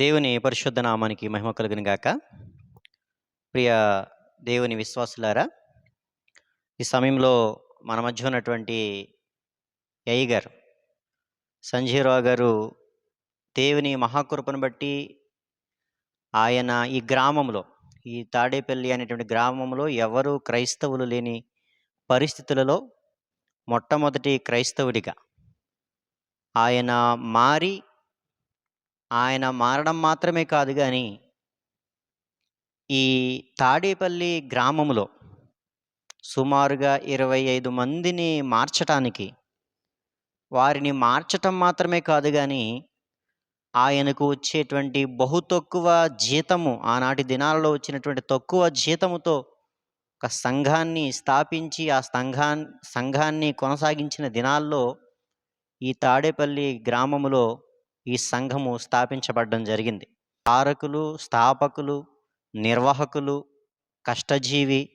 దేవుని పరిశుద్ధ నామానికి మహిమ కలుగును గాక. ప్రియ దేవుని విశ్వాసులారా ఈ సమయంలో మన మధ్య ఉన్నటువంటి యయ్య గారు సంజీవరావు గారు దేవుని మహాకృపను బట్టి ఆయన ఈ గ్రామంలో ఈ తాడేపల్లి అనేటువంటి గ్రామంలో ఎవరు క్రైస్తవులు లేని పరిస్థితులలో మొట్టమొదటి క్రైస్తవుడిగా ఆయన మారి ఆయన మారడం మాత్రమే కాదు కానీ ఈ తాడేపల్లి గ్రామంలో సుమారుగా ఇరవై ఐదు మందిని మార్చటానికి వారిని మార్చటం మాత్రమే కాదు కానీ ఆయనకు వచ్చేటువంటి బహు తక్కువ జీతము ఆనాటి దినాలలో వచ్చినటువంటి తక్కువ జీతముతో ఒక సంఘాన్ని స్థాపించి ఆ సంఘా సంఘాన్ని కొనసాగించిన దినాల్లో ఈ తాడేపల్లి గ్రామములో ఈ సంఘము స్థాపించబడడం జరిగింది. తారకులు స్థాపకులు నిర్వాహకులు కష్టజీవి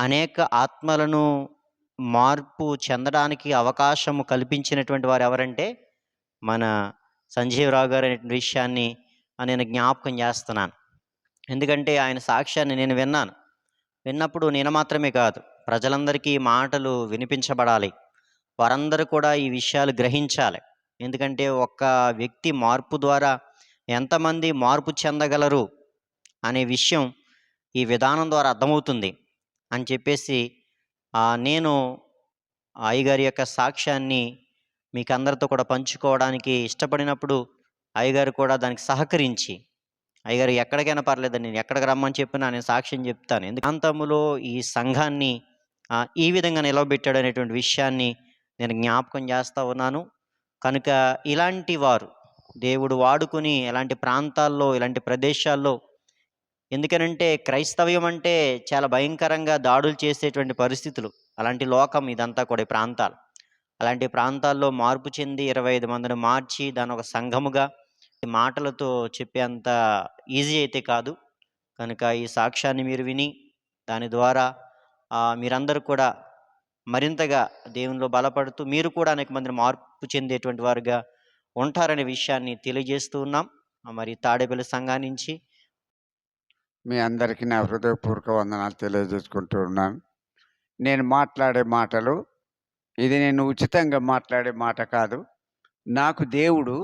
అనేక ఆత్మలను మార్పు చెందడానికి అవకాశము కల్పించినటువంటి వారు ఎవరంటే మన సంజీవరావు గారు అనే విషయాన్ని నేను జ్ఞాపకం చేస్తున్నాను. ఎందుకంటే ఆయన సాక్ష్యాన్ని నేను విన్నాను. విన్నప్పుడు నేను మాత్రమే కాదు ప్రజలందరికీ మాటలు వినిపించబడాలి. వారందరూ కూడా ఈ విషయాలు గ్రహించాలి. ఎందుకంటే ఒక్క వ్యక్తి మార్పు ద్వారా ఎంతమంది మార్పు చెందగలరు అనే విషయం ఈ విధానం ద్వారా అర్థమవుతుంది అని చెప్పేసి నేను అయ్యగారి యొక్క సాక్ష్యాన్ని మీకు అందరితో కూడా పంచుకోవడానికి ఇష్టపడినప్పుడు అయ్యగారు కూడా దానికి సహకరించి అయ్యగారు ఎక్కడికైనా పర్లేదు నేను ఎక్కడికి రమ్మని చెప్పినా నేను సాక్ష్యం చెప్తాను. ఎందుకు ప్రాంతములో ఈ సంఘాన్ని ఈ విధంగా నిలవబెట్టాడు అనేటువంటి విషయాన్ని నేను జ్ఞాపకం చేస్తూ ఉన్నాను. కనుక ఇలాంటి వారు దేవుడు వాడుకుని ఇలాంటి ప్రాంతాల్లో ఇలాంటి ప్రదేశాల్లో ఎందుకనంటే క్రైస్తవ్యం అంటే చాలా భయంకరంగా దాడులు చేసేటువంటి పరిస్థితులు. అలాంటి లోకం ఇదంతా కూడా ప్రాంతాలు. అలాంటి ప్రాంతాల్లో మార్పు చెంది ఇరవై ఐదు మందిని మార్చి దాని ఒక సంఘముగా మాటలతో చెప్పేంత ఈజీ అయితే కాదు. కనుక ఈ సాక్ష్యాన్ని మీరు విని దాని ద్వారా మీరందరూ కూడా మరింతగా దేవునిలో బలపడుతూ మీరు కూడా అనేక మందిని మార్పు చెందేటువంటి వారుగా ఉంటారనే విషయాన్ని తెలియజేస్తూ ఉన్నాం. మరి తాడేపల్లి సంఘం నుంచి మీ అందరికీ నా హృదయపూర్వక వందనాలు తెలియజేసుకుంటూ ఉన్నాను. నేను మాట్లాడే మాటలు ఇది నేను ఉచితంగా మాట్లాడే మాట కాదు. నాకు దేవుడు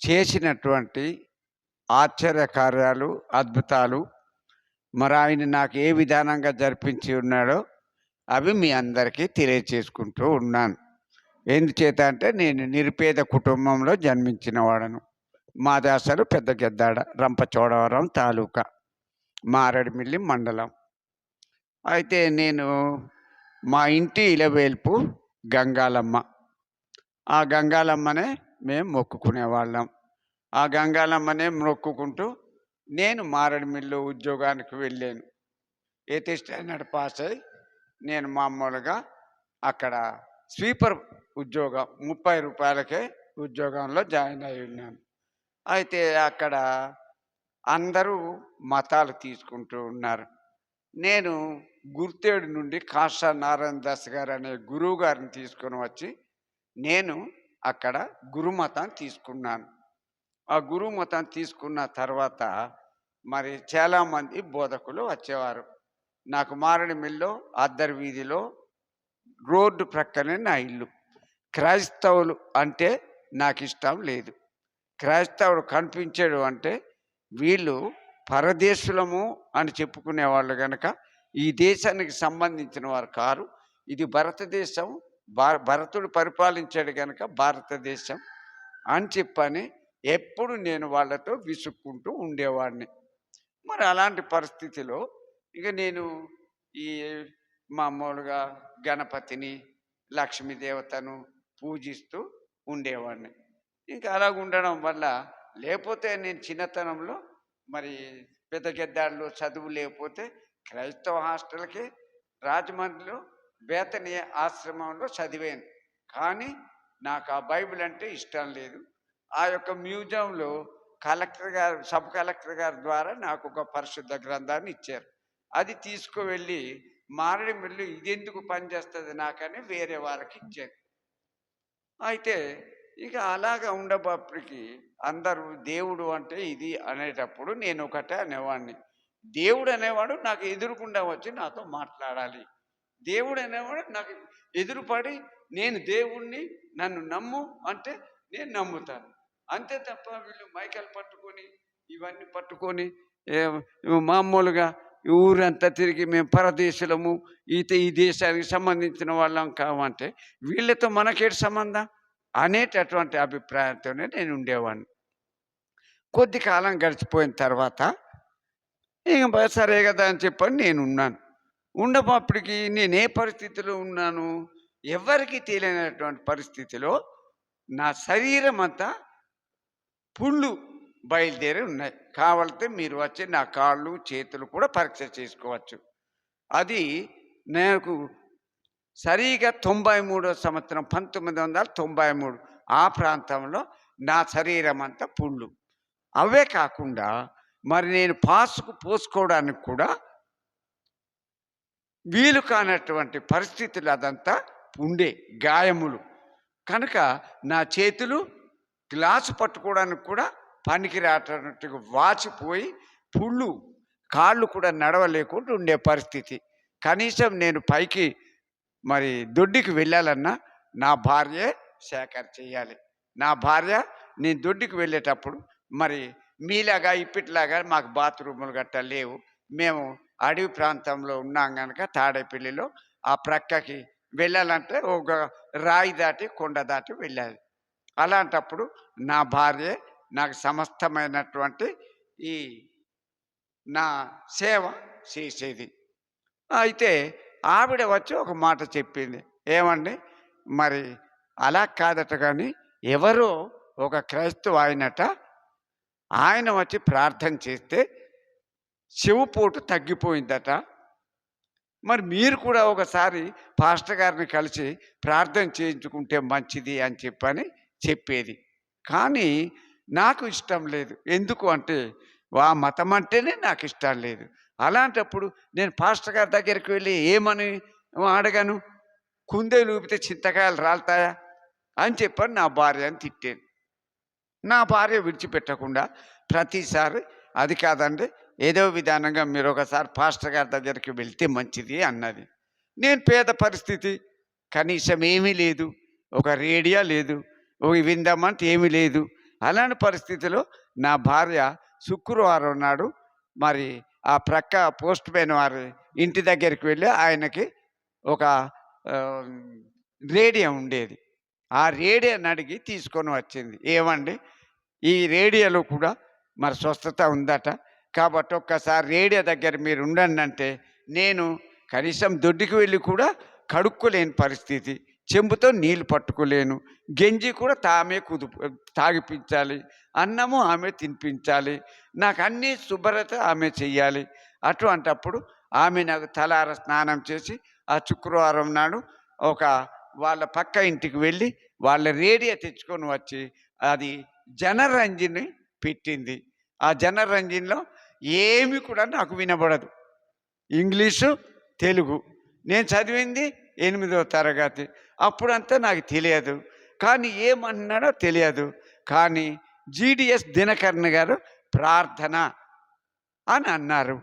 చేసినటువంటి ఆశ్చర్య కార్యాలు అద్భుతాలు మరి ఆయన నాకు ఏ విధానంగా జరిపించి ఉన్నాడో అవి మీ అందరికీ తెలియచేసుకుంటూ ఉన్నాను. ఎందుచేత అంటే నేను నిరుపేద కుటుంబంలో జన్మించిన వాడను. మాది అసలు పెద్ద గెద్దాడ రంపచోడవరం తాలూకా మారేడుమిల్లి మండలం. అయితే నేను మా ఇంటి ఇలవేల్పు గంగాలమ్మ. ఆ గంగాలమ్మనే మేము మొక్కుకునే వాళ్ళం ఆ గంగాలమ్మనే మొక్కుకుంటూ నేను మారడిమిల్లు ఉద్యోగానికి వెళ్ళాను. Eighth standard pass? అయి నేను మామూలుగా అక్కడ స్వీపర్ ఉద్యోగం ముప్పై రూపాయలకే ఉద్యోగంలో జాయిన్ అయి ఉన్నాను. అయితే అక్కడ అందరూ మతాలు తీసుకుంటూ ఉన్నారు. నేను గుర్తేడు నుండి కాషా నారాయణ దాస్ గారు అనే గురువు గారిని తీసుకొని వచ్చి నేను అక్కడ గురుమతం తీసుకున్నాను. ఆ గురుమతం మతం తీసుకున్న తర్వాత మరి చాలామంది బోధకులు వచ్చేవారు. నాకు మిల్లో అద్దరి వీధిలో రోడ్డు ప్రక్కనే నా ఇల్లు. క్రైస్తవులు అంటే నాకు ఇష్టం లేదు. క్రైస్తవుడు కనిపించాడు అంటే వీళ్ళు పరదేశులము అని చెప్పుకునే వాళ్ళు కనుక ఈ దేశానికి సంబంధించిన వారు కారు. ఇది భారతదేశం భరతుడు పరిపాలించాడు కనుక భారతదేశం అని చెప్పని ఎప్పుడు నేను వాళ్ళతో విసుక్కుంటూ ఉండేవాడిని. మరి అలాంటి పరిస్థితిలో ఇక నేను ఈ మామూలుగా గణపతిని లక్ష్మీ దేవతను పూజిస్తూ ఉండేవాడిని. ఇంకా అలా ఉండడం వల్ల లేకపోతే నేను చిన్నతనంలో మరి పెద్ద గెద్దాళ్ళు చదువు లేకపోతే క్రైస్తవ హాస్టల్కి రాజమండ్రిలో బేతని ఆశ్రమంలో చదివాను. కానీ నాకు ఆ బైబిల్ అంటే ఇష్టం లేదు. ఆ యొక్క మ్యూజియంలో కలెక్టర్ గారు సబ్ కలెక్టర్ గారి ద్వారా నాకు ఒక పరిశుద్ధ గ్రంథాన్ని ఇచ్చారు. అది తీసుకువెళ్ళి మారడి ఇది ఎందుకు పనిచేస్తుంది నాకని వేరే వారికి ఇచ్చాను అయితే ఇక అలాగా ఉండబప్పటికి అందరూ దేవుడు అంటే ఇది అనేటప్పుడు నేను ఒకటే అనేవాడిని. దేవుడు అనేవాడు నాకు ఎదురుకుండా వచ్చి నాతో మాట్లాడాలి. దేవుడు అనేవాడు నాకు ఎదురుపడి నేను దేవుణ్ణి నన్ను నమ్ము అంటే నేను నమ్ముతాను. అంతే తప్ప వీళ్ళు మైకలు పట్టుకొని ఇవన్నీ పట్టుకొని మామూలుగా ఊరంతా తిరిగి మేము పరదేశులము ఈత ఈ దేశానికి సంబంధించిన వాళ్ళం కావంటే వీళ్ళతో మనకేటి సంబంధం? అనేటటువంటి అభిప్రాయంతోనే నేను ఉండేవాడిని. కొద్ది కాలం గడిచిపోయిన తర్వాత ఇక సరే కదా అని చెప్పని నేను ఉన్నాను. ఉండబప్పటికి నేను ఏ పరిస్థితిలో ఉన్నాను? ఎవరికి తెలియనటువంటి పరిస్థితిలో నా శరీరం అంతా పుళ్ళు బయలుదేరి ఉన్నాయి. కావాలంటే మీరు వచ్చి నా కాళ్ళు చేతులు కూడా పరీక్ష చేసుకోవచ్చు. అది నాకు సరిగా తొంభై మూడో సంవత్సరం పంతొమ్మిది వందల తొంభై మూడు ఆ ప్రాంతంలో నా శరీరం అంతా పుళ్ళు. అవే కాకుండా మరి నేను పాసుకు పోసుకోవడానికి కూడా వీలు కానటువంటి పరిస్థితులు అదంతా ఉండే గాయములు. కనుక నా చేతులు గ్లాసు పట్టుకోవడానికి కూడా పనికి రాటట్టుగా వాచిపోయి పుళ్ళు కాళ్ళు కూడా నడవలేకుండా ఉండే పరిస్థితి. కనీసం నేను పైకి మరి దొడ్డికి వెళ్ళాలన్నా నా భార్యే సేకర చేయాలి. నా భార్య నేను దొడ్డికి వెళ్ళేటప్పుడు మరి మీలాగా ఇప్పటిలాగా మాకు బాత్రూములు గట్టా లేవు. మేము అడవి ప్రాంతంలో ఉన్నాం కనుక తాడేపల్లిలో ఆ ప్రక్కకి వెళ్ళాలంటే ఒక రాయి దాటి కొండ దాటి వెళ్ళాలి. అలాంటప్పుడు నా భార్య నాకు సమస్తమైనటువంటి ఈ నా సేవ చేసేది. అయితే ఆవిడ వచ్చి ఒక మాట చెప్పింది. ఏమండి? మరి అలా కాదట కానీ ఎవరో ఒక క్రైస్తవ ఆయనట ఆయన వచ్చి ప్రార్థన చేస్తే చెవుపోటు తగ్గిపోయిందట. మరి మీరు కూడా ఒకసారి పాస్టర్ గారిని కలిసి ప్రార్థన చేయించుకుంటే మంచిది అని చెప్పని చెప్పేది. కానీ నాకు ఇష్టం లేదు. ఎందుకు అంటే ఆ మతం అంటేనే నాకు ఇష్టం లేదు. అలాంటప్పుడు నేను పాస్టర్ గారి దగ్గరికి వెళ్ళి ఏమని అడగాను? కుందేలు ఊపితే చింతకాయలు రాలుతాయా? అని చెప్పని నా భార్యని తిట్టాను. నా భార్య విడిచిపెట్టకుండా ప్రతిసారి అది కాదండి ఏదో విధానంగా మీరు ఒకసారి పాస్టర్ గారి దగ్గరికి వెళ్తే మంచిది అన్నది. నేను పేద పరిస్థితి కనీసం ఏమీ లేదు. ఒక రేడియో లేదు. ఒక విందామంటే ఏమీ లేదు. అలాంటి పరిస్థితిలో నా భార్య శుక్రవారం నాడు మరి ఆ ప్రక్క పోస్ట్ మ్యాన్ వారి ఇంటి దగ్గరికి వెళ్ళి ఆయనకి ఒక రేడియో ఉండేది. ఆ రేడియోని అడిగి తీసుకొని వచ్చింది. ఏమండి? ఈ రేడియోలో కూడా మరి స్వస్థత ఉందట. కాబట్టి ఒక్కసారి రేడియో దగ్గర మీరు ఉండండి అంటే నేను కనీసం దొడ్డికి వెళ్ళి కూడా కడుక్కోలేని పరిస్థితి. చెంబుతో నీళ్ళు పట్టుకోలేను. గెంజి కూడా తామే కుదు తాగిపించాలి. అన్నము ఆమె తినిపించాలి. నాకు అన్ని శుభ్రత ఆమె చెయ్యాలి. అటువంటప్పుడు ఆమె నాకు తలార స్నానం చేసి ఆ శుక్రవారం నాడు ఒక వాళ్ళ పక్క ఇంటికి వెళ్ళి వాళ్ళ రేడియో తెచ్చుకొని వచ్చి అది జనరంజిని పెట్టింది. ఆ జనరంజన్లో ఏమి కూడా నాకు వినబడదు. ఇంగ్లీషు తెలుగు. నేను చదివింది ఎనిమిదవ తరగతి. అప్పుడంతా నాకు తెలియదు. కానీ ఏమన్నాడో తెలియదు. కానీ జీడిఎస్ దినకర్ణ గారు ప్రార్థన అని అన్నారు.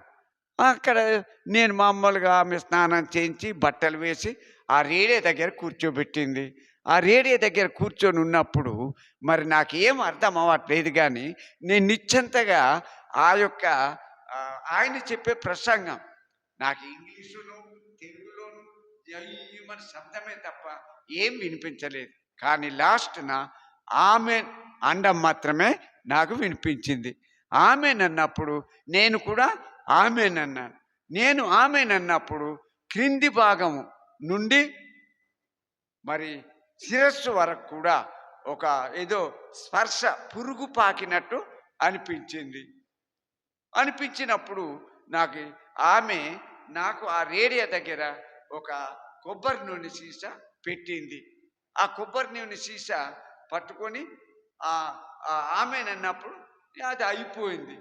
అక్కడ నేను మామూలుగా ఆమె స్నానం చేయించి బట్టలు వేసి ఆ రేడియో దగ్గర కూర్చోబెట్టింది. ఆ రేడియో దగ్గర కూర్చొని ఉన్నప్పుడు మరి నాకు ఏం అర్థం అవ్వట్లేదు కానీ నేను నిశ్చంతగా ఆ యొక్క ఆయన చెప్పే ప్రసంగం నాకు ఇంగ్లీషులో తెలుగులోను శబ్దమే తప్ప ఏం వినిపించలేదు. కానీ లాస్ట్న ఆమె అండం మాత్రమే నాకు వినిపించింది. ఆమెనన్నప్పుడు నేను కూడా ఆమెనన్నాను. నేను ఆమెనన్నప్పుడు క్రింది భాగము నుండి మరి శిరస్సు వరకు కూడా ఒక ఏదో స్పర్శ పురుగు పాకినట్టు అనిపించింది. అనిపించినప్పుడు నాకు ఆమె నాకు ఆ రేడియో దగ్గర ఒక కొబ్బరి నూనె సీసా పెట్టింది. ఆ కొబ్బరి నూనె సీసా పట్టుకొని ఆమె ఆ ఆమెనన్నప్పుడు అది అయిపోయింది.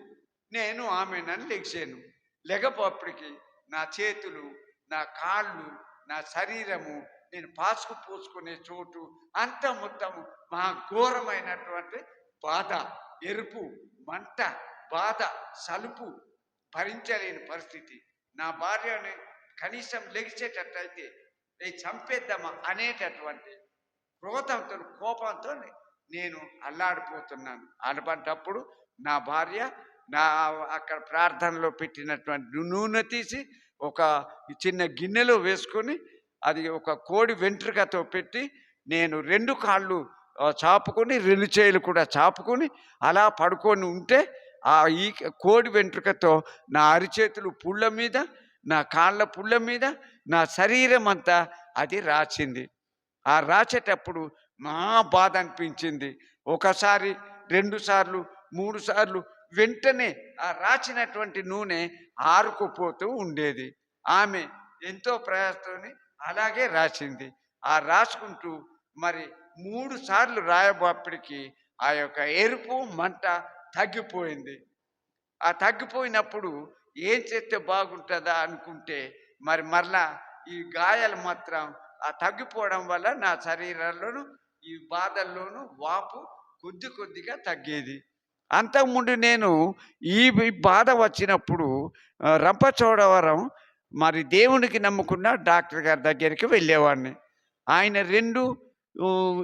నేను ఆమెనని లెగిసాను. లెగపోప్పటికి నా చేతులు నా కాళ్ళు నా శరీరము నేను పాసుకు పూసుకునే చోటు అంత మొత్తం మా ఘోరమైనటువంటి బాధ ఎరుపు మంట బాధ సలుపు భరించలేని పరిస్థితి. నా భార్యని కనీసం లెగిసేటట్టయితే నేను చంపేద్దామా అనేటటువంటి క్రోధంతో కోపంతో నేను అల్లాడిపోతున్నాను. అటువంటప్పుడు నా భార్య నా అక్కడ ప్రార్థనలో పెట్టినటువంటి నూనె తీసి ఒక చిన్న గిన్నెలో వేసుకొని అది ఒక కోడి వెంట్రుకతో పెట్టి నేను రెండు కాళ్ళు చాపుకొని రెండు చేలు కూడా చాపుకొని అలా పడుకొని ఉంటే ఆ ఈ కోడి వెంట్రుకతో నా అరిచేతులు పుళ్ళ మీద నా కాళ్ళ పుళ్ళ మీద నా శరీరం అంతా అది రాసింది ఆ రాసేటప్పుడు మా బాధ అనిపించింది. ఒకసారి రెండు సార్లు మూడు సార్లు వెంటనే ఆ రాసినటువంటి నూనె ఆరుకుపోతూ ఉండేది. ఆమె ఎంతో ప్రయాసతోని అలాగే రాసింది. ఆ రాసుకుంటూ మరి మూడు సార్లు రాయబప్పటికి ఆ యొక్క ఎరుపు మంట తగ్గిపోయింది. ఆ తగ్గిపోయినప్పుడు ఏం చేస్తే బాగుంటుందా అనుకుంటే మరి మరలా ఈ గాయాలు మాత్రం ఆ తగ్గిపోవడం వల్ల నా శరీరంలోను ఈ బాధల్లోనూ వాపు కొద్ది కొద్దిగా తగ్గేది. అంతకుముందు నేను ఈ బాధ వచ్చినప్పుడు రంపచోడవరం మరి దేవునికి నమ్ముకున్న డాక్టర్ గారి దగ్గరికి వెళ్ళేవాడిని. ఆయన రెండు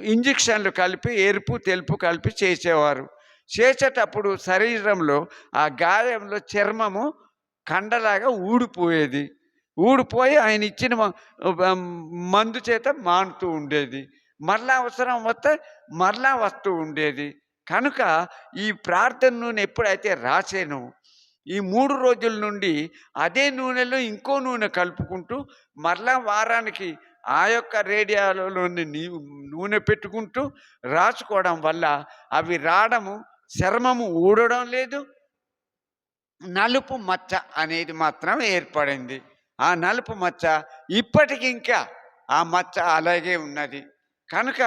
ఇంజక్షన్లు కలిపి ఎరుపు తెలుపు కలిపి చేసేవారు. చేసేటప్పుడు శరీరంలో ఆ గాయంలో చర్మము కండలాగా ఊడిపోయేది. ఊడిపోయి ఆయన ఇచ్చిన మందు చేత మానుతూ ఉండేది. మరలా అవసరం వస్తే మరలా వస్తూ ఉండేది. కనుక ఈ ప్రార్థన నూనె ఎప్పుడైతే రాసాను ఈ మూడు రోజుల నుండి అదే నూనెలో ఇంకో నూనె కలుపుకుంటూ మరలా వారానికి ఆ యొక్క రేడియోలోని నూనె పెట్టుకుంటూ రాసుకోవడం వల్ల అవి రావడము చర్మము ఊడడం లేదు నలుపు మచ్చ అనేది మాత్రం ఏర్పడింది. ఆ నలుపు మచ్చ ఇప్పటికి ఇంకా ఆ మచ్చ అలాగే ఉన్నది. కనుక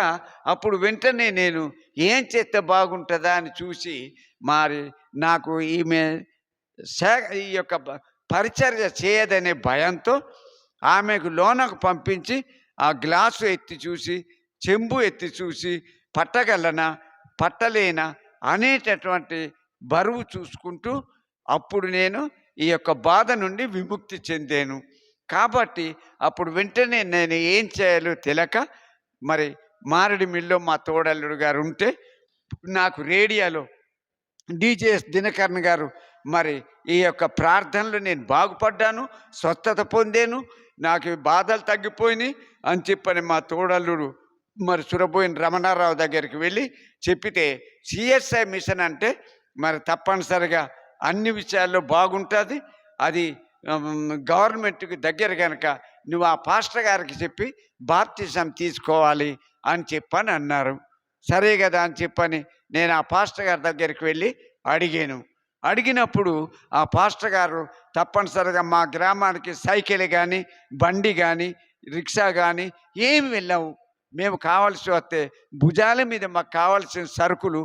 అప్పుడు వెంటనే నేను ఏం చేస్తే బాగుంటుందా అని చూసి మరి నాకు ఈమె శే ఈ యొక్క పరిచర్య చేయదనే భయంతో ఆమెకు లోనకు పంపించి ఆ గ్లాసు ఎత్తి చూసి చెంబు ఎత్తి చూసి పట్టగలనా పట్టలేనా అనేటటువంటి బరువు చూసుకుంటూ అప్పుడు నేను ఈ యొక్క బాధ నుండి విముక్తి చెందాను. కాబట్టి అప్పుడు వెంటనే నేను ఏం చేయాలో తెలియక మరి మారడి మిల్లో మా తోడల్లుడు గారు ఉంటే నాకు రేడియోలో డీజేఎస్ దినకరణ్ గారు మరి ఈ యొక్క ప్రార్థనలు నేను బాగుపడ్డాను స్వస్థత పొందాను నాకు బాధలు తగ్గిపోయినాయి అని చెప్పని మా తోడల్లుడు మరి సురబోయిన రమణారావు దగ్గరికి వెళ్ళి చెప్పితే సిఎస్ఐ మిషన్ అంటే మరి తప్పనిసరిగా అన్ని విషయాల్లో బాగుంటుంది. అది గవర్నమెంట్కి దగ్గర కనుక నువ్వు ఆ పాస్టర్ గారికి చెప్పి బాప్తిజం తీసుకోవాలి అని చెప్పని అన్నారు. సరే కదా అని చెప్పని నేను ఆ పాస్టర్ గారి దగ్గరికి వెళ్ళి అడిగాను. అడిగినప్పుడు ఆ పాస్టర్ గారు తప్పనిసరిగా మా గ్రామానికి సైకిల్ కానీ బండి కానీ రిక్షా కానీ ఏమి వెళ్ళాము మేము కావాల్సి వస్తే భుజాల మీద మాకు కావాల్సిన సరుకులు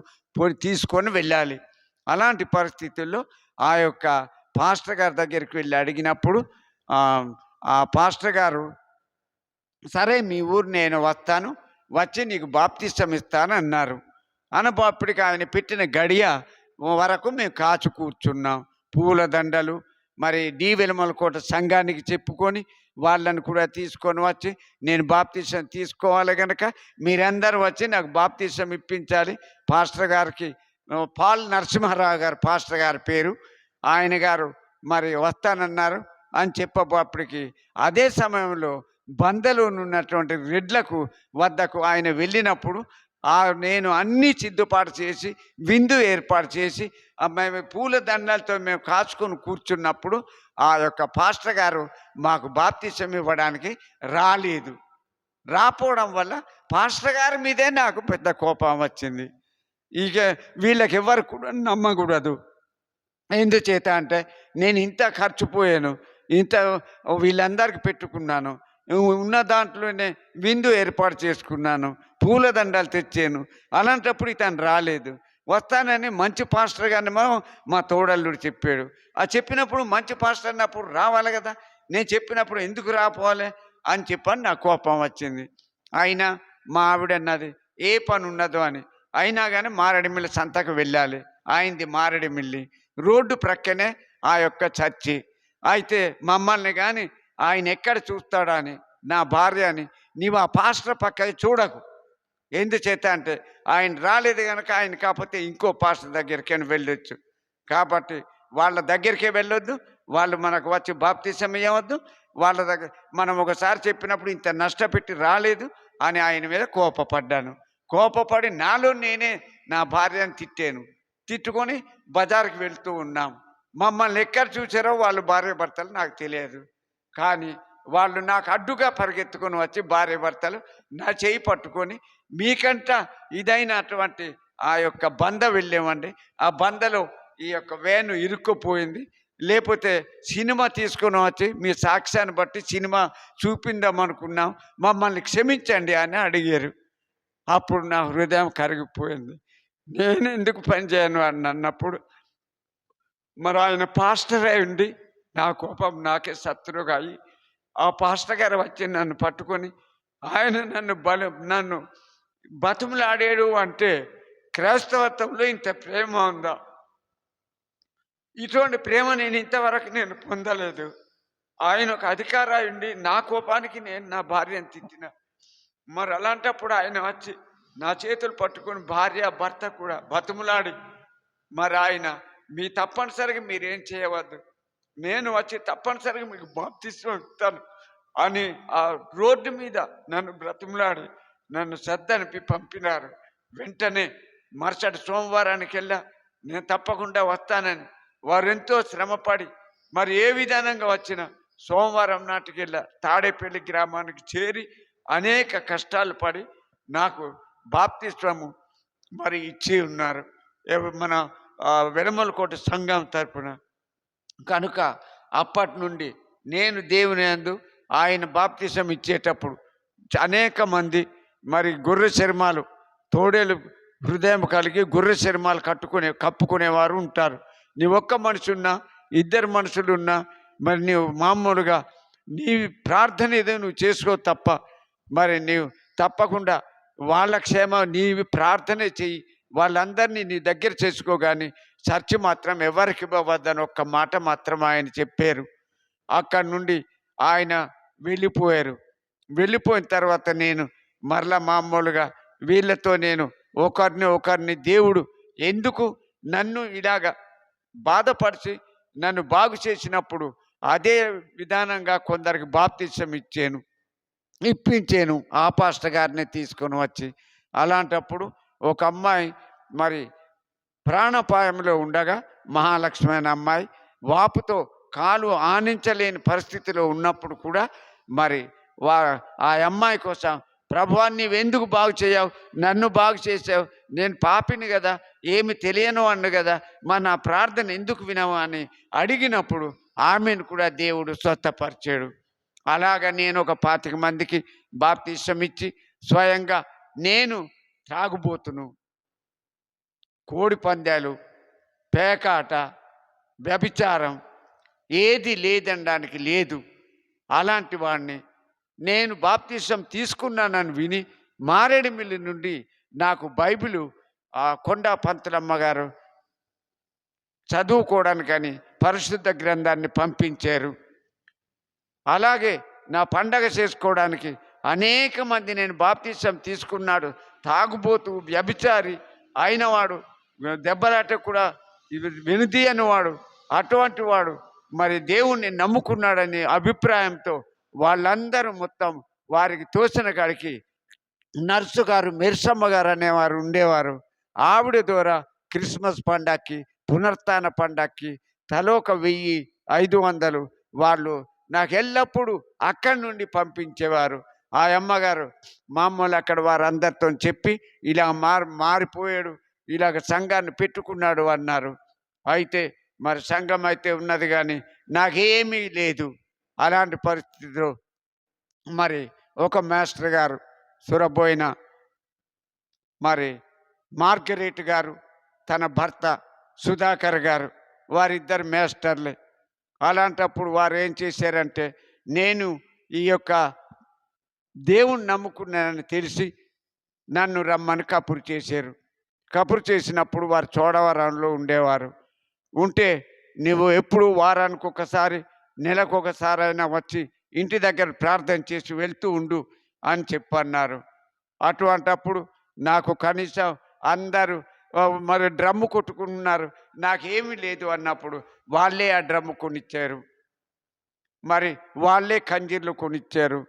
తీసుకొని వెళ్ళాలి. అలాంటి పరిస్థితుల్లో ఆ యొక్క పాస్టర్ గారి దగ్గరికి వెళ్ళి అడిగినప్పుడు ఆ, పాస్టర్ గారు సరే మీ ఊరు నేను వస్తాను వచ్చి నీకు బాప్తిష్టం ఇస్తాను అన్నారు. అనబాప్పటికి ఆయన పెట్టిన గడియ వరకు మేము కాచు కూర్చున్నాం. పూల దండలు మరి డి వెలమలకోట సంఘానికి చెప్పుకొని వాళ్ళని కూడా తీసుకొని వచ్చి నేను బాప్తీసం తీసుకోవాలి కనుక మీరందరూ వచ్చి నాకు బాప్తీసం ఇప్పించాలి పాస్టర్ గారికి పాల్ నరసింహారావు గారు పాస్టర్ గారి పేరు. ఆయన గారు మరి వస్తానన్నారు అని చెప్పబోప్పటికి అదే సమయంలో బందలో ఉన్నటువంటి రెడ్లకు వద్దకు ఆయన వెళ్ళినప్పుడు ఆ నేను అన్నీ సిద్ధపాటు చేసి విందు ఏర్పాటు చేసి మేము పూల దండలతో మేము కాచుకొని కూర్చున్నప్పుడు ఆ యొక్క పాస్టర్ గారు మాకు బాప్తిసం ఇవ్వడానికి రాలేదు. రాపోవడం వల్ల పాస్టర్ గారి మీదే నాకు పెద్ద కోపం వచ్చింది. ఇక వీళ్ళకి ఎవరు కూడా నమ్మకూడదు. ఎందుచేత అంటే నేను ఇంత ఖర్చు పోయాను ఇంత వీళ్ళందరికీ పెట్టుకున్నాను ఉన్న దాంట్లోనే విందు ఏర్పాటు చేసుకున్నాను పూలదండాలు తెచ్చాను అలాంటప్పుడు ఇతను రాలేదు. వస్తానని మంచి పాస్టర్ గానేమో మా తోడల్లుడు చెప్పాడు. ఆ చెప్పినప్పుడు మంచి పాస్టర్ అన్నప్పుడు రావాలి కదా నేను చెప్పినప్పుడు ఎందుకు రాపోవాలి అని చెప్పని నా కోపం వచ్చింది. అయినా మా ఆవిడ అన్నది ఏ పని ఉన్నదో అని అయినా కానీ మారేడుమిల్లి సంతకు వెళ్ళాలి. ఆయనది మారేడుమిల్లి రోడ్డు ప్రక్కనే ఆ యొక్క చర్చి. అయితే మమ్మల్ని కానీ ఆయన ఎక్కడ చూస్తాడా అని నా భార్య అని నీవు ఆ పాస్టర్ పక్కకి చూడకు. ఎందుచేత అంటే ఆయన రాలేదు కనుక ఆయన కాకపోతే ఇంకో పాస్టర్ దగ్గరికి వెళ్ళొచ్చు. కాబట్టి వాళ్ళ దగ్గరికే వెళ్ళొద్దు. వాళ్ళు మనకు వచ్చి బాప్తిసం ఇవ్వద్దు వాళ్ళ దగ్గర మనం ఒకసారి చెప్పినప్పుడు ఇంత నష్టపెట్టి రాలేదు అని ఆయన మీద కోపపడ్డాను. కోపపడి నాలో నేనే నా భార్యను తిట్టాను. తిట్టుకొని బజార్కి వెళ్తూ ఉన్నాం. మమ్మల్ని ఎక్కడ చూసారో వాళ్ళు భార్య భర్తలు నాకు తెలియదు. కానీ వాళ్ళు నాకు అడ్డుగా పరిగెత్తుకొని వచ్చి భార్య భర్తలు నా చేయి పట్టుకొని మీకంట ఇదైనటువంటి ఆ యొక్క బంద వెళ్ళామండి. ఆ బందలో ఈ యొక్క వేను ఇరుక్కుపోయింది. లేకపోతే సినిమా తీసుకొని వచ్చి మీ సాక్ష్యాన్ని బట్టి సినిమా చూపిందాం అనుకున్నాం మమ్మల్ని క్షమించండి అని అడిగారు. అప్పుడు నా హృదయం కరిగిపోయింది. నేను ఎందుకు పని చేయను అని అన్నప్పుడు మరి ఆయన పాస్టర్ అయ్యండి ఉండి నా కోపం నాకే శత్రువుగా అయ్యి ఆ పాస్టర్ గారు వచ్చి నన్ను పట్టుకొని ఆయన నన్ను బల నన్ను బతుములాడాడు అంటే క్రైస్తవత్వంలో ఇంత ప్రేమ ఉందా? ఇటువంటి ప్రేమ నేను ఇంతవరకు నేను పొందలేదు. ఆయన ఒక అధికారాయుండి ఉండి నా కోపానికి నేను నా భార్యను తిట్టిన. మరి అలాంటప్పుడు ఆయన వచ్చి నా చేతులు పట్టుకొని భార్య భర్త కూడా బతుములాడి మరి ఆయన మీ తప్పనిసరిగా మీరేం చేయవద్దు. నేను వచ్చి తప్పనిసరిగా మీకు బాప్తిస్వం ఇస్తాను అని ఆ రోడ్డు మీద నన్ను బ్రతిమలాడి నన్ను సద్దనిపి పంపినారు. వెంటనే మరుసటి సోమవారానికి వెళ్ళా. నేను తప్పకుండా వస్తానని వారు ఎంతో శ్రమపడి మరి ఏ విధానంగా వచ్చిన సోమవారం నాటికి వెళ్ళా. తాడేపల్లి గ్రామానికి చేరి అనేక కష్టాలు పడి నాకు బాప్తిస్వము మరి ఇచ్చి ఉన్నారు. మన ఆ, వెలమలకోట సంఘం తరపున. కనుక అప్పటి నుండి నేను దేవుని అందు ఆయన బాప్తిసం ఇచ్చేటప్పుడు అనేక మంది మరి గొర్రె చర్మాలు తోడేలు హృదయం కలిగి గొర్రె చర్మాలు కట్టుకునే కప్పుకునేవారు ఉంటారు. నీ ఒక్క మనిషి ఉన్నా ఇద్దరు మనుషులు ఉన్నా మరి నీవు మామూలుగా నీ ప్రార్థన ఏదో నువ్వు చేసుకో తప్ప మరి నీవు తప్పకుండా వాళ్ళ క్షేమం నీవి ప్రార్థనే చెయ్యి. వాళ్ళందరినీ నీ దగ్గర చేసుకోగాని చర్చి మాత్రం ఎవరికి ఇవ్వవద్దని ఒక్క మాట మాత్రం ఆయన చెప్పారు. అక్కడి నుండి ఆయన వెళ్ళిపోయారు. వెళ్ళిపోయిన తర్వాత నేను మరలా మామూలుగా వీళ్ళతో నేను ఒకరిని ఒకరిని దేవుడు ఎందుకు నన్ను ఇలాగ బాధపరిచి నన్ను బాగు చేసినప్పుడు అదే విధానంగా కొందరికి బాప్తిసం ఇచ్చాను. ఇప్పించాను ఆ పాస్టర్ గారిని తీసుకొని వచ్చి. అలాంటప్పుడు ఒక అమ్మాయి మరి ప్రాణపాయంలో ఉండగా మహాలక్ష్మి అనే అమ్మాయి వాపుతో కాలు ఆనించలేని పరిస్థితిలో ఉన్నప్పుడు కూడా మరి వా ఆ అమ్మాయి కోసం ప్రభువాన్ని ఎందుకు బాగు చేయావు? నన్ను బాగు చేసావు నేను పాపిని కదా ఏమి తెలియను అన్ను కదా మా నా ప్రార్థన ఎందుకు వినవు? అని అడిగినప్పుడు ఆమెను కూడా దేవుడు స్వతపరిచాడు అలాగ నేను ఒక పాతిక మందికి బాప్తీసం ఇచ్చి స్వయంగా నేను త్రాగుబోతును. కోడి పందాలు పేకాట వ్యభిచారం ఏది లేదనడానికి లేదు. అలాంటి వాడిని నేను బాప్తిసం తీసుకున్నానని విని మారేడుమిల్లి నుండి నాకు బైబిలు ఆ కొండా పంతులమ్మ గారు చదువుకోవడానికని పరిశుద్ధ గ్రంథాన్ని పంపించారు. అలాగే నా పండగ చేసుకోవడానికి అనేక మంది నేను బాప్తిసం తీసుకున్నాడు తాగుబోతు వ్యభిచారి అయినవాడు దెబ్బలాట కూడా ఇవి వినుది అటువంటి వాడు మరి దేవుణ్ణి నమ్ముకున్నాడనే అభిప్రాయంతో వాళ్ళందరూ మొత్తం వారికి తోసిన కాడికి నర్సు గారు మెర్సమ్మ గారు అనేవారు ఉండేవారు. ఆవిడ ద్వారా క్రిస్మస్ పండక్కి పునర్తాన పండక్కి తలోక వెయ్యి ఐదు వందలు వాళ్ళు నాకు ఎల్లప్పుడూ అక్కడి నుండి పంపించేవారు. ఆ అమ్మగారు మామూలు అక్కడ వారందరితో చెప్పి ఇలా మారి మారిపోయాడు ఇలాగ సంఘాన్ని పెట్టుకున్నాడు అన్నారు. అయితే మరి సంఘం అయితే ఉన్నది కానీ నాకేమీ లేదు. అలాంటి పరిస్థితిలో మరి ఒక మాస్టర్ గారు సురబోయిన మరి మార్గరేట్ గారు తన భర్త సుధాకర్ గారు వారిద్దరు మేస్టర్లే. అలాంటప్పుడు వారు ఏం చేశారంటే నేను ఈ యొక్క దేవుణ్ణి నమ్ముకున్నానని తెలిసి నన్ను రమ్మని కబురు చేశారు. కబురు చేసినప్పుడు వారు చోడవరంలో ఉండేవారు. ఉంటే నువ్వు ఎప్పుడు వారానికి ఒకసారి నెలకు ఒకసారి అయినా వచ్చి ఇంటి దగ్గర ప్రార్థన చేసి వెళ్తూ ఉండు అని చెప్పన్నారు. అటువంటప్పుడు నాకు కనీసం అందరూ మరి డ్రమ్ము కొట్టుకుంటున్నారు నాకేమీ లేదు అన్నప్పుడు వాళ్ళే ఆ డ్రమ్ము కొనిచ్చారు. మరి వాళ్ళే కంజీర్లు కొనిచ్చారు.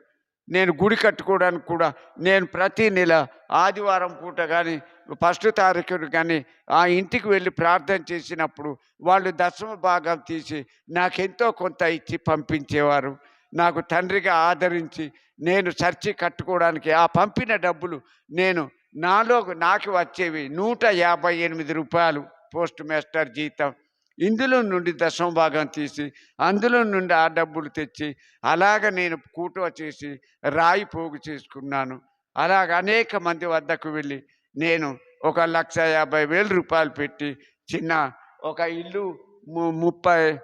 నేను గుడి కట్టుకోవడానికి కూడా నేను ప్రతి నెల ఆదివారం పూట కానీ ఫస్ట్ తారీఖున కానీ ఆ ఇంటికి వెళ్ళి ప్రార్థన చేసినప్పుడు వాళ్ళు దశమ భాగం తీసి నాకెంతో కొంత ఇచ్చి పంపించేవారు. నాకు తండ్రిగా ఆదరించి నేను చర్చి కట్టుకోవడానికి ఆ పంపిన డబ్బులు నేను నాలో నాకు వచ్చేవి నూట యాభై ఎనిమిది రూపాయలు పోస్ట్ మాస్టర్ జీతం. ఇందులో నుండి దశమ భాగం తీసి అందులో నుండి ఆ డబ్బులు తెచ్చి అలాగ నేను కూటువ చేసి రాయి పోగు చేసుకున్నాను. అలాగ అనేక మంది వద్దకు వెళ్ళి నేను ఒక లక్ష యాభై వేల రూపాయలు పెట్టి చిన్న ఒక ఇల్లు ము- ముప్పై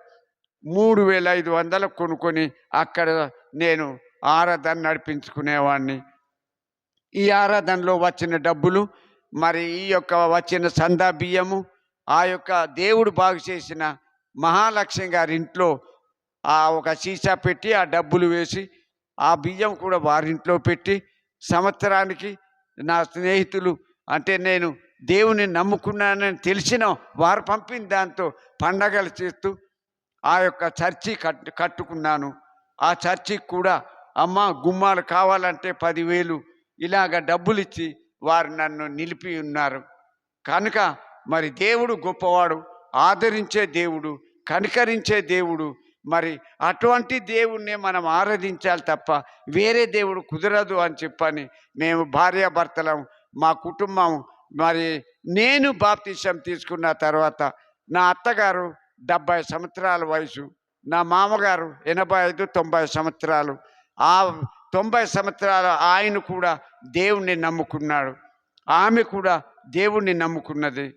మూడు వేల ఐదు వందలు కొనుక్కొని అక్కడ నేను ఆరాధన నడిపించుకునేవాడిని ఈ ఆరాధనలో వచ్చిన డబ్బులు మరి ఈ యొక్క వచ్చిన సందా బియ్యము ఆ యొక్క దేవుడు బాగు చేసిన మహాలక్ష్మి గారి ఇంట్లో ఆ ఒక సీసా పెట్టి ఆ డబ్బులు వేసి ఆ బియ్యం కూడా వారింట్లో పెట్టి సంవత్సరానికి నా స్నేహితులు అంటే నేను దేవుని నమ్ముకున్నానని తెలిసిన వారు పంపిన దాంతో పండగలు చేస్తూ ఆ యొక్క చర్చి కట్టు కట్టుకున్నాను. ఆ చర్చికి కూడా అమ్మ గుమ్మాలు కావాలంటే పదివేలు ఇలాగ డబ్బులు ఇచ్చి వారు నన్ను నిలిపి ఉన్నారు. కనుక మరి దేవుడు గొప్పవాడు ఆదరించే దేవుడు కనికరించే దేవుడు మరి అటువంటి దేవుణ్ణి మనం ఆరాధించాలి తప్ప వేరే దేవుడు కుదరదు అని చెప్పని మేము భార్యాభర్తలం మా కుటుంబం మరి నేను బాప్తిసం తీసుకున్న తర్వాత నా అత్తగారు డెబ్భై సంవత్సరాల వయసు నా మామగారు ఎనభై ఐదు తొంభై సంవత్సరాలు. ఆ తొంభై సంవత్సరాల ఆయన కూడా దేవుణ్ణి నమ్ముకున్నాడు. ఆమె కూడా దేవుణ్ణి నమ్ముకున్నది.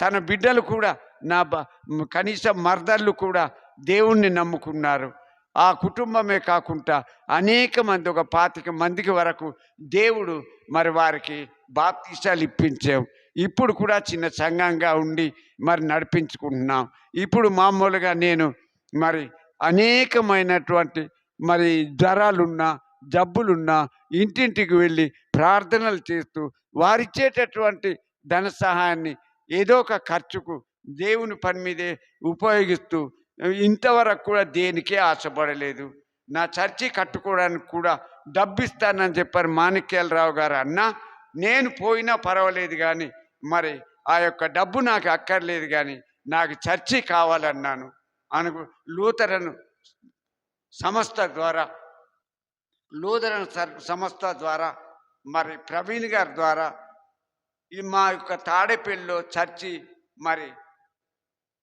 తన బిడ్డలు కూడా నా బ- కనీసం మర్దళ్ళు కూడా దేవుణ్ణి నమ్ముకున్నారు. ఆ కుటుంబమే కాకుండా అనేక మంది ఒక పాతిక మందికి వరకు దేవుడు మరి వారికి బాప్తీసాలు ఇప్పించాం ఇప్పుడు కూడా చిన్న సంఘంగా ఉండి మరి నడిపించుకుంటున్నాం. ఇప్పుడు మామూలుగా నేను మరి అనేకమైనటువంటి మరి జ్వరాలున్నా జబ్బులున్నా ఇంటింటికి వెళ్ళి ప్రార్థనలు చేస్తూ వారిచ్చేటటువంటి ధన సహాయాన్ని ఏదో ఒక ఖర్చుకు దేవుని పని మీదే ఉపయోగిస్తూ ఇంతవరకు కూడా దేనికే ఆశపడలేదు. నా చర్చి కట్టుకోవడానికి కూడా డబ్బు ఇస్తానని చెప్పారు మాణిక్యాలరావు గారు. అన్నా నేను పోయినా పర్వాలేదు కానీ మరి ఆ యొక్క డబ్బు నాకు అక్కర్లేదు కానీ నాకు చర్చి కావాలన్నాను. అనుకు లూతరను సంస్థ ద్వారా లూథరన్ సర్- సంస్థ ద్వారా మరి ప్రవీణ్ గారి ద్వారా ఈ మా యొక్క తాడేపల్లిలో చర్చి మరి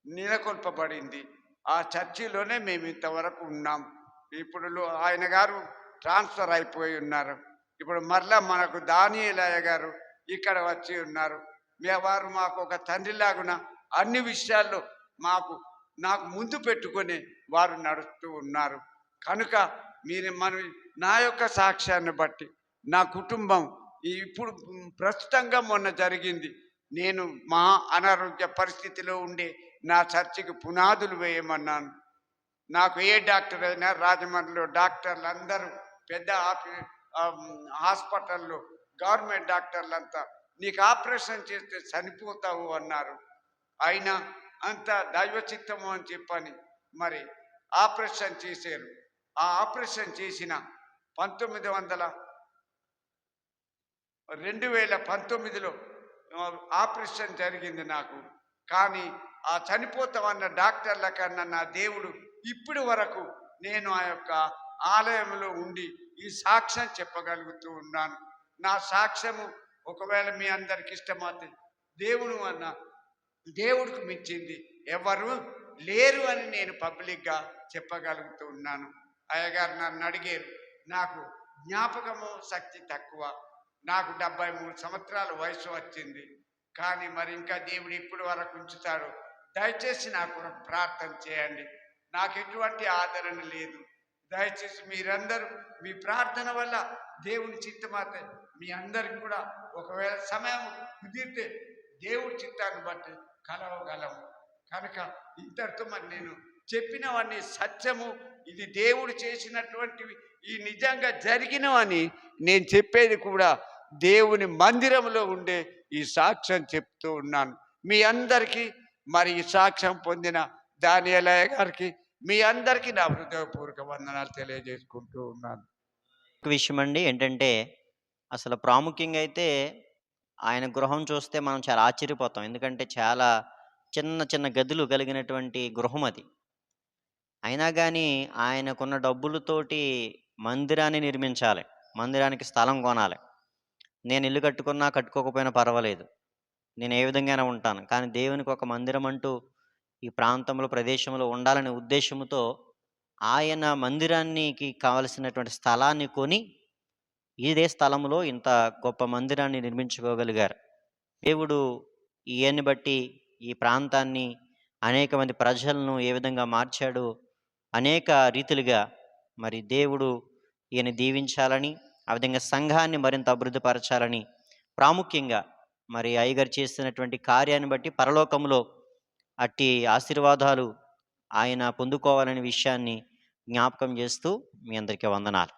నెలకొల్పబడింది. ఆ చర్చిలోనే మేము ఇంతవరకు ఉన్నాం. ఇప్పుడు ఆయన గారు ట్రాన్స్ఫర్ అయిపోయి ఉన్నారు. ఇప్పుడు మరలా మనకు దానియలయ్య గారు ఇక్కడ వచ్చి ఉన్నారు. మీ వారు మాకు ఒక తండ్రిలాగున అన్ని విషయాల్లో మాకు నాకు ముందు పెట్టుకొని వారు నడుస్తూ ఉన్నారు. కనుక మీరు మన నా యొక్క సాక్ష్యాన్ని బట్టి నా కుటుంబం ఇప్పుడు ప్రస్తుతంగా మొన్న జరిగింది. నేను మా అనారోగ్య పరిస్థితిలో ఉండే నా చర్చికి పునాదులు వేయమన్నాను. నాకు ఏ డాక్టర్ అయినా రాజమండ్రిలో డాక్టర్లు అందరూ పెద్ద ఆఫీ హాస్పిటల్లో గవర్నమెంట్ డాక్టర్లు అంతా నీకు ఆపరేషన్ చేస్తే చనిపోతావు అన్నారు. అయినా అంత దైవ చిత్తము అని చెప్పని మరి ఆపరేషన్ చేశారు. ఆ ఆపరేషన్ చేసిన పంతొమ్మిది వందల రెండు వేల పంతొమ్మిదిలో ఆపరేషన్ జరిగింది నాకు. కానీ ఆ చనిపోతామన్న డాక్టర్ల కన్నా నా దేవుడు ఇప్పటి వరకు నేను ఆ యొక్క ఆలయంలో ఉండి ఈ సాక్ష్యం చెప్పగలుగుతూ ఉన్నాను. నా సాక్ష్యము ఒకవేళ మీ అందరికి ఇష్టమైతే దేవుడు అన్న దేవుడికి మించింది ఎవరు లేరు అని నేను పబ్లిక్గా చెప్పగలుగుతూ ఉన్నాను. అయ్యగారు నన్ను అడిగారు నాకు జ్ఞాపకము శక్తి తక్కువ నాకు డెబ్బై మూడు సంవత్సరాల వయసు వచ్చింది కానీ మరి ఇంకా దేవుడు ఇప్పుడు వరకు ఉంచుతాడు. దయచేసి నా కొరకు ప్రార్థన చేయండి. నాకు ఎటువంటి ఆదరణ లేదు. దయచేసి మీరందరూ మీ ప్రార్థన వల్ల దేవుని చిత్తమాతే మీ అందరికి కూడా ఒకవేళ సమయం కుదిరితే దేవుడి చిత్తాన్ని బట్టి కలవగలము. కనుక ఇంతటితో మరి నేను చెప్పినవన్నీ సత్యము. ఇది దేవుడు చేసినటువంటివి. ఈ నిజంగా జరిగినవని నేను చెప్పేది కూడా దేవుని మందిరంలో ఉండే ఈ సాక్ష్యం చెప్తూ ఉన్నాను. మీ అందరికీ మరి ఈ సాక్ష్యం పొందిన దానియలయ గారికి మీ అందరికీ నా హృదయపూర్వక వందనాలు తెలియజేసుకుంటూ ఉన్నాను. ఒక విషయం అండి ఏంటంటే అసలు ప్రాముఖ్యంగా అయితే ఆయన గృహం చూస్తే మనం చాలా ఆశ్చర్యపోతాం. ఎందుకంటే చాలా చిన్న చిన్న గదులు కలిగినటువంటి గృహం అది. అయినా కానీ ఆయనకున్న డబ్బులతోటి మందిరాన్ని నిర్మించాలి. మందిరానికి స్థలం కొనాలి. నేను ఇల్లు కట్టుకున్నా కట్టుకోకపోయినా పర్వాలేదు. నేను ఏ విధంగానే ఉంటాను. కానీ దేవునికి ఒక మందిరం అంటూ ఈ ప్రాంతంలో ప్రదేశంలో ఉండాలనే ఉద్దేశంతో ఆయన మందిరానికి కావలసినటువంటి స్థలాన్ని కొని ఇదే స్థలంలో ఇంత గొప్ప మందిరాన్ని నిర్మించుకోగలిగారు. దేవుడు ఈయన్ని బట్టి ఈ ప్రాంతాన్ని అనేక మంది ప్రజలను ఏ విధంగా మార్చాడు అనేక రీతిలుగా మరి దేవుడు ఈయన దీవించాలని ఆ విధంగా సంఘాన్ని మరింత అభివృద్ధిపరచాలని ప్రాముఖ్యంగా మరి అయ్యగారు చేస్తున్నటువంటి కార్యాన్ని బట్టి పరలోకంలో అట్టి ఆశీర్వాదాలు ఆయన పొందుకోవాలనే విషయాన్ని జ్ఞాపకం చేస్తూ మీ అందరికీ వందనాలు.